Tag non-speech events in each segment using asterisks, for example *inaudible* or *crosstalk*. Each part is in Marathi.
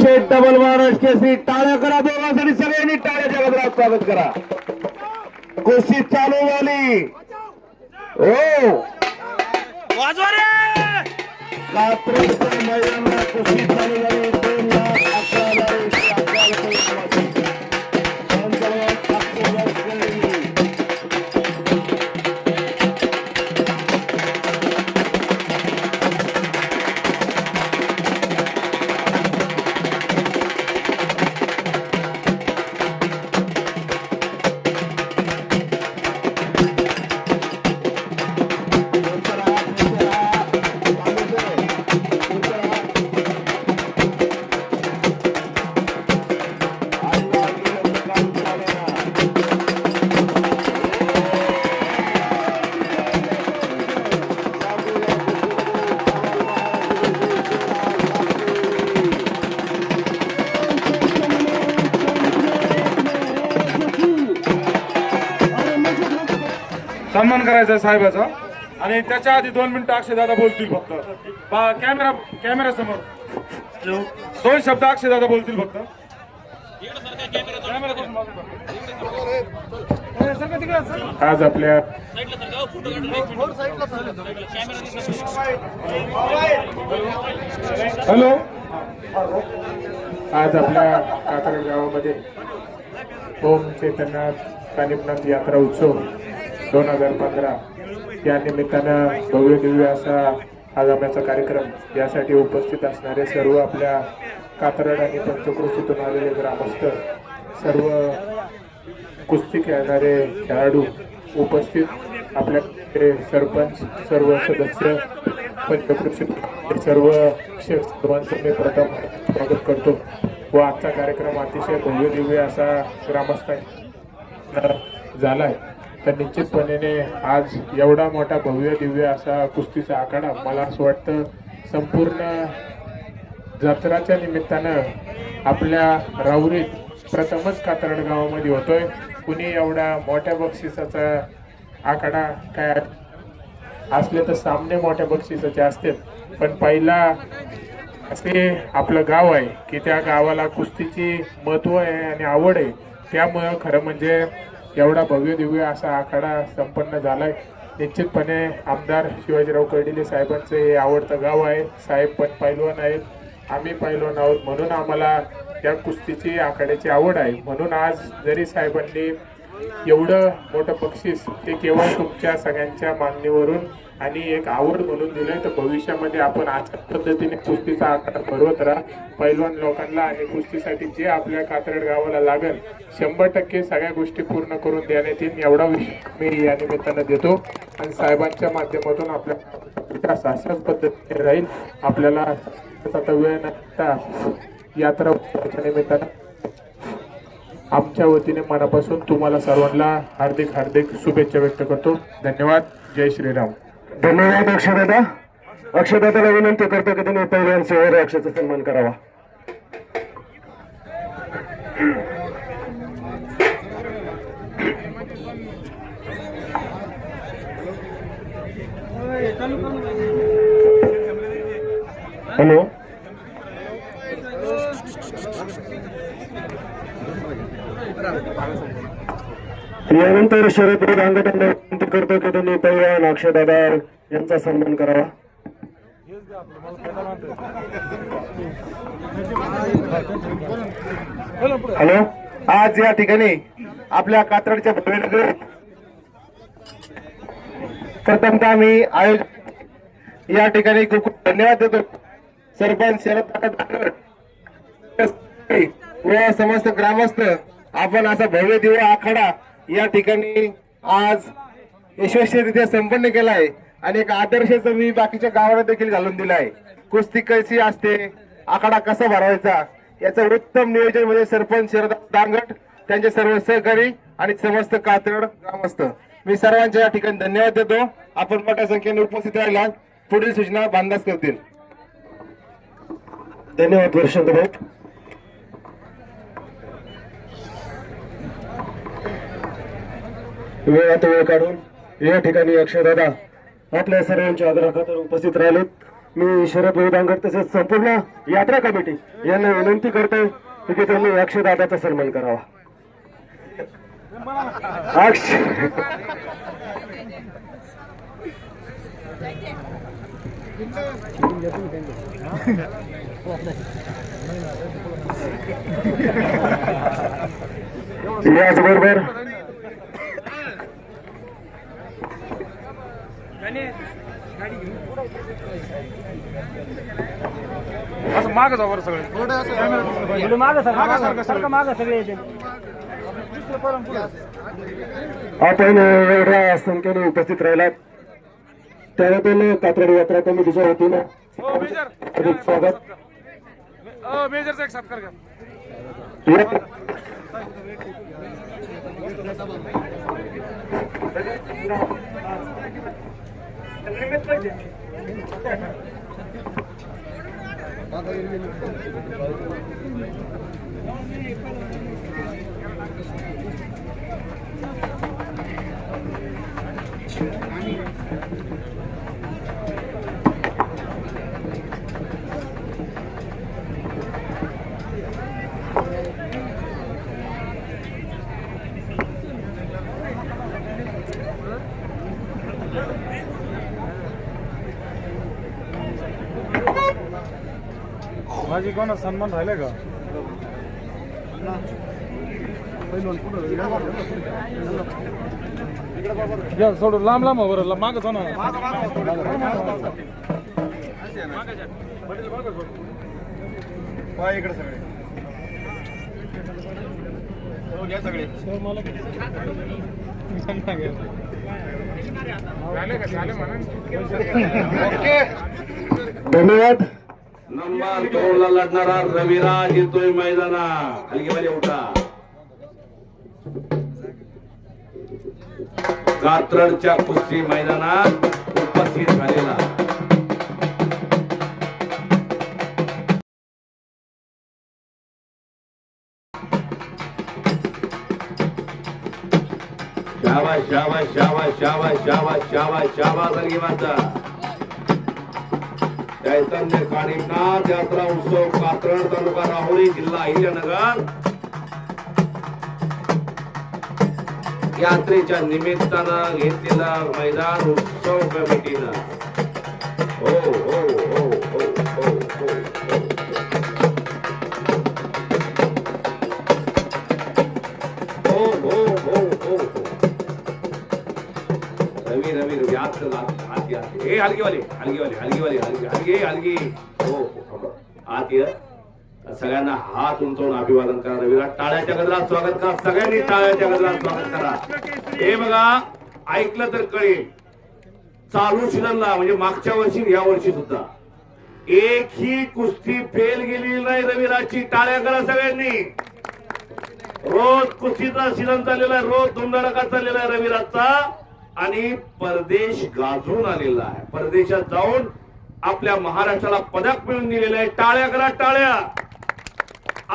शेठ डबल महाराज केसरी टाळ्या करा दोघांसाठी सगळ्यांनी टाळ्याच्या गजरात स्वागत करा. कुस्ती चालू झाली. हो मैदानात कुस्ती चालू झाली. दोन लाख अकरा सन्मान करायचा आहे साहेबाचा. आणि त्याच्या आधी दोन मिनिटं अक्षय दादा बोलतील फक्त. बा कॅमेरा कॅमेरा समोर. दोन शब्द अक्षय दादा बोलतील फक्त. आज आपल्या हॅलो? आज आपल्या कातरड गावामध्ये ओम चैतन्यनाथ कानिपनाथ यात्रा उत्सव. दोन हजार पंधरा या निमित्तानं भव्य दिव्य असा आगाम्याचा कार्यक्रम यासाठी उपस्थित असणारे सर्व आपल्या कातरड आणि पंचकृषीतून आलेले ग्रामस्थ सर्व कुस्ती खेळणारे खेळाडू उपस्थित आपल्याकडे सरपंच सर्व सदस्य पंचकृषी सर्व शिक्षक सर्वांचं मी प्रथम स्वागत करतो. व आजचा कार्यक्रम अतिशय भव्य दिव्य असा ग्रामस्थांना झालाय. तर निश्चितपणे आज एवढा मोठा भव्य दिव्य असा कुस्तीचा आखाडा मला असं वाटतं संपूर्ण जत्राच्या निमित्तानं आपल्या राऊरीत प्रथमच कातरड गावामध्ये होतोय. कुणी एवढा मोठ्या बक्षिसाचा आकडा काय असले तर सामने मोठ्या बक्षिसाचे असतात पण पहिला असे आपलं गाव आहे की त्या गावाला कुस्तीची महत्त्व आहे आणि आवड आहे. त्यामुळं खरं म्हणजे एवढा भव्य दिव्य असा आखाडा संपन्न झालाय. निश्चितपणे आमदार शिवाजीराव कर्डिले साहेबांचं हे आवडतं गाव आहे. साहेब पण पैलवान आहेत. आम्ही पैलवान आहोत म्हणून आम्हाला या कुस्तीची आखाड्याची आवड आहे. म्हणून आज जरी साहेबांनी एवढं मोठं बक्षीस ते केवळ तुमच्या सगळ्यांच्या मागणीवरून आणि एक आवड म्हणून दिलं तर भविष्यामध्ये आपण अशा पद्धतीने कुस्तीचा आकार भरवत राहा. पैलवान लोकांना आणि कुस्तीसाठी जे आपल्या कात्रड गावाला लागेल शंभर टक्के सगळ्या गोष्टी पूर्ण करून देण्यात येईल. एवढा विषय मी या निमित्तानं देतो. आणि साहेबांच्या माध्यमातून आपल्या विकास अशाच पद्धतीने राहील. आपल्याला आता वेळ नसता यात्रा निमित्तानं आमच्या वतीने मनापासून तुम्हाला सर्वांना हार्दिक हार्दिक शुभेच्छा व्यक्त करतो. धन्यवाद. जय श्रीराम. धन्यवाद अक्षदादा अक्षदादाला विनंती करतो की तुम्ही पहिल्यांसह अक्षचा सन्मान करावा. हॅलो. यानंतर शरद रांगटांना विनंती करतो की तुम्ही पहिलवान अक्षदादा यांचा सन्मान करावा. हॅलो? आज या ठिकाणी आपल्या कात्रडच्या भव्यनगर प्रथमतः मी आयोजक या ठिकाणी खूप खूप धन्यवाद देतो. सरपंच शरद दादा व समस्त ग्रामस्थ आपण असा भव्य दिवा आखाडा या ठिकाणी आज यशस्वीरित्या संपन्न केला आहे आणि एक आदर्शचं मी बाकीच्या गावाला देखील घालून दिला आहे कुस्ती कशी असते आकडा कसा भरवायचा याचं उत्तम नियोजन म्हणजे सरपंच शरद दांगट त्यांचे सर्व सहकारी आणि समस्त कातड ग्रामस्थ. मी सर्वांच्या या ठिकाणी धन्यवाद देतो. आपण मोठ्या संख्येने उपस्थित राहिला. पुढील सूचना बांधास करतील. धन्यवाद वर्षंत वेळात वेळ काढून या ठिकाणी अक्षयदादा आपल्या सर्वांच्या आग्रहाखातर उपस्थित राहिलेत. मी शरद वेदांगर तसेच संपूर्ण यात्रा कमिटी यांना विनंती करतोय की त्यांनी अक्षरदादाचा सन्मान करावा. अक्ष याचबरोबर असं माग जा बरं सगळे. माग सारखं सारखं माग सगळे येते. आपण एवढ्या संख्येने उपस्थित राहिलात. त्याबद्दल कात्रड यात्रा कमिटीच्या वतीनं हो स्वागत. अ, मेजरचा एक घ्या Thank you. माझी कोणा सन्मान राहिले का? या सोडू लांब लांब हो बरं मागच हो ना पाय इकडे सगळे. हो, घ्या सगळे. *laughs* धन्यवाद. नंबर दोन लढणारा रविराज येतोय मैदाना हलगीवाले उठा. कात्रडच्या कुस्ती मैदानात उपस्थित झालेला. शाबाश शाबाश शाबाश शाबाश शाबाश शाबाश शाबाश हलगीवाचा चैतन्य कानिमनाथ यात्रा उत्सव कात्रड तालुका राहुरी जिल्हा अहिल्यानगर. यात्रेच्या निमित्तानं घेतलेला मैदान उत्सव कमिटीनं. आत या हे हलगीवाले हलगीवाले हलगीवाले हलगी हलगी हो, हलगी हो, हो हो आत सगळ्यांना हात उंचवून अभिवादन करा रविला टाळ्याच्या गजरात स्वागत करा. सगळ्यांनी टाळ्याच्या गजरात स्वागत करा. हे बघा ऐकलं तर कळेल. चालू सीझनला म्हणजे मागच्या वर्षी या वर्षी सुद्धा. एक ही कुस्ती फेल गेलेली नाही रविराजची. टाळ्या करा सगळ्यांनी. रोज कुस्तीचा सीझन चाललेला आहे. रोज धुमधडाका चाललेला आहे रविराजचा. आणि परदेश गाजून आलेला आहे. परदेशात जाऊन आपल्या महाराष्ट्राला पदक मिळवून दिलेलं आहे. टाळ्या करा टाळ्या.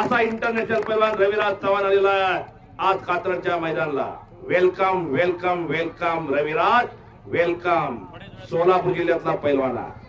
असा इंटरनॅशनल पैलवान रविराज चव्हाण आलेला आहे. आज कात्रडच्या मैदानाला. Welcome welcome welcome Raviraj. Welcome Solapur जिल्ह्यातला पैलवान आहे.